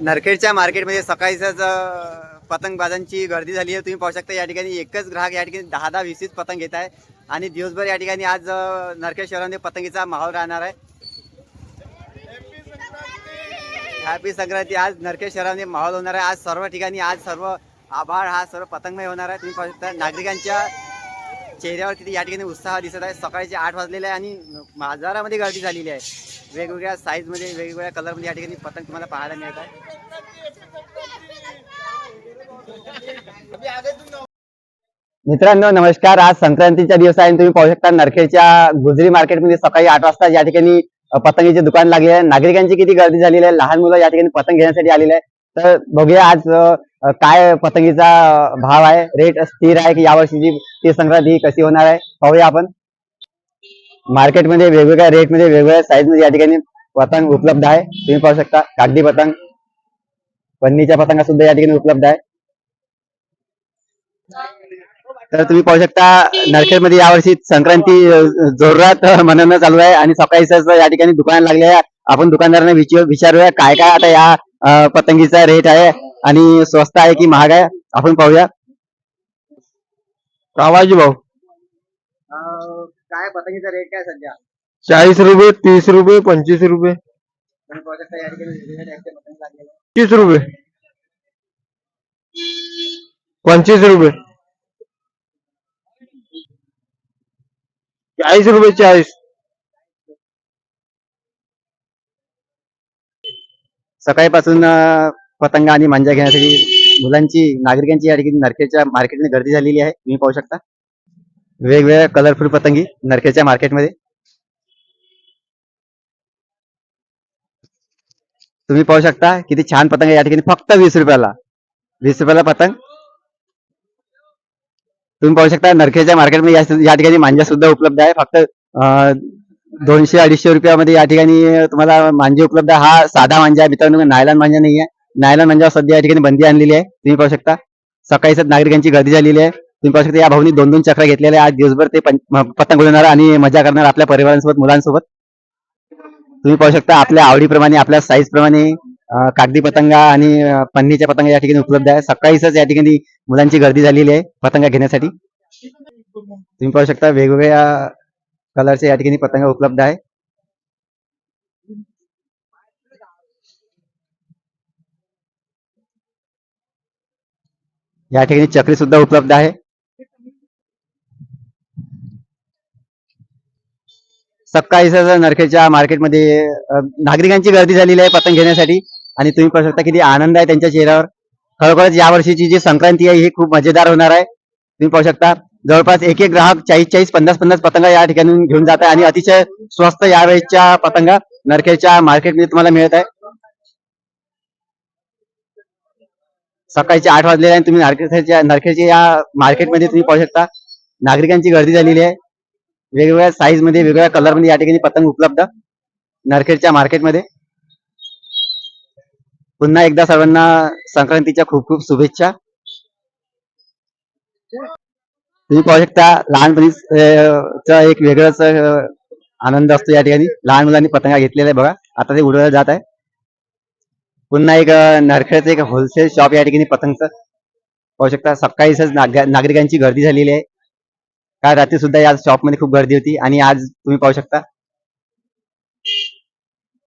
नरखेडच्या मार्केटमध्ये सकाळीच पतंगबाजांची गर्दी झाली आहे. तुम्ही पाहू शकता या ठिकाणी एकच ग्राहक या ठिकाणी दहा दहा वीस वीस पतंग घेत आहे. आणि दिवसभर या ठिकाणी आज नरखेड शहरामध्ये पतंगीचा माहोल राहणार आहे. हॅपी संक्रांती. आज नरखेड शहरामध्ये माहोल होणार आहे. आज सर्व ठिकाणी आज सर्व आभाळ हा सर्व पतंगमय होणार आहे. तुम्ही पाहू शकता नागरिकांच्या चेहऱ्यावर किती या ठिकाणी उत्साह दिसत आहे. सकाळचे आठ वाजलेले आहे आणि बाजारामध्ये गर्दी झालेली आहे. वेगवेगळ्या साईजमध्ये वेगवेगळ्या कलरमध्ये या ठिकाणी पतंग तुम्हाला पाहायला मिळत आहे. मित्रांनो नमस्कार. आज संक्रांतीच्या दिवस आहे तुम्ही पाहू शकता नरखेडच्या गुजरी मार्केटमध्ये सकाळी आठ वाजता या ठिकाणी पतंगीचे दुकान लागले आहे. नागरिकांची किती गर्दी झालेली आहे. लहान मुलं या ठिकाणी पतंग घेण्यासाठी आलेले आहे. तर बघूया आज काय पतंगीचा भाव आहे? रेट स्थिर आहे की यावर्षीची ती संक्रांती कशी होणार आहे? पाहूया आपण. मार्केटमध्ये वेगवेगळ्या रेटमध्ये वेगवेगळ्या साईजमध्ये या ठिकाणी पतंग उपलब्ध आहे. तुम्ही पाहू शकता कागदी पतंग पन्नीच्या पतंगा सुद्धा या ठिकाणी उपलब्ध आहे. तर तुम्ही पाहू शकता नरखेडमध्ये यावर्षी संक्रांती जोरात अ, मनवणं चालू आहे आणि सकाळी सहज या ठिकाणी दुकान लागले आहे. आपण दुकानदारांना विचारूया काय काय आता या पतंगीचा रेट आहे? आणि स्वस्त आहे की महाग आहे? आपण पाहूया. आवाजी भाऊ. काय पतंगीचा रेट काय सध्या? चाळीस रुपये तीस रुपये पंचवीस रुपये. तुम्ही पाहू शकता या ठिकाणी वेगवेगळ्या टाईपचे पतंग लागलेले आहेत. तीस रुपये. पंचवीस रुपये. चाळीस रुपये चाळीस. सकाळीपासून अ, पतंग आणि मांजा घेण्यासाठी मुलांची, नागरिकांची या ठिकाणी नरखेडच्या मार्केटमध्ये गर्दी झालेली आहे. तुम्ही पाहू शकता. वेगवेगळ्या कलरफुल पतंगी नरखेडच्या मार्केटमध्ये तुम्ही पाहू शकता किती छान पतंग या ठिकाणी फक्त वीस रुपयाला. वीस रुपयाला पतंग. तुम्ही पाहू शकता नरखेडच्या मार्केटमध्ये या या ठिकाणी मांजा सुद्धा उपलब्ध आहे. फक्त दोनशे अडीचशे रुपयामध्ये या ठिकाणी तुम्हाला मांजे उपलब्ध. हा साधा मांजा आहे. मित्रांनो, नायलॉन मांजा नाही आहे. नायला नंजावर सध्या या ठिकाणी बंदी आणलेली आहे. तुम्ही पाहू शकता. सकाळी नागरिकांची गर्दी झालेली आहे. तुम्ही पाहू शकता या भाऊनी दोन दोन चक्र घेतलेले आज दिवसभर ते पतंग उडवणार आणि मजा करणार आपल्या परिवारांसोबत मुलांसोबत. तुम्ही पाहू शकता आपल्या आवडीप्रमाणे आपल्या साईज प्रमाणे कागदी पतंगा आणि पन्नीच्या पतंगा या ठिकाणी उपलब्ध आहे सकाळीच या ठिकाणी मुलांची गर्दी झालेली आहे पतंगा घेण्यासाठी. तुम्ही पाहू शकता वेगवेगळ्या कलरचे या ठिकाणी पतंग उपलब्ध आहे या ठिकाणी चक्री सुद्धा उपलब्ध आहे. सकाळी सहज नरखेडच्या मार्केटमध्ये नागरिकांची गर्दी झालेली आहे पतंग घेण्यासाठी. आणि तुम्ही पाहू शकता किती आनंद आहे त्यांच्या चेहऱ्यावर. खरोखरच या वर्षीची जी संक्रांती आहे ही खूप मजेदार होणार आहे. तुम्ही पाहू शकता जवळपास एक एक ग्राहक चाळीस चाळीस पन्नास पन्नास पतंग या ठिकाणी घेऊन जात आहे. आणि अतिशय स्वस्त यावेळेसच्या पतंग नरखेडच्या मार्केटमध्ये तुम्हाला मिळत आहे. सकाळचे आठ वाजलेले आहे आणि तुम्ही नारखेडच्या नारखेडच्या या मार्केटमध्ये तुम्ही पाहू शकता. नागरिकांची गर्दी झालेली आहे. वेगवेगळ्या साईजमध्ये वेगवेगळ्या कलरमध्ये या ठिकाणी पतंग उपलब्ध. नारखेडच्या मार्केटमध्ये. पुन्हा एकदा सर्वांना संक्रांतीच्या खूप खूप शुभेच्छा. तुम्ही पाहू शकता लहानपणी चा एक वेगळाच आनंद असतो या ठिकाणी. लहान मुलांनी पतंगा घेतलेला आहे बघा. आता ते उडवलं जात आहे. पुन्हा एक नरखेडचं एक होलसेल शॉप या ठिकाणी पतंगचं पाहू शकता. सकाळीच नागरिकांची गर्दी झालेली आहे. काल रात्री सुद्धा या शॉपमध्ये खूप गर्दी होती आणि आज तुम्ही पाहू शकता.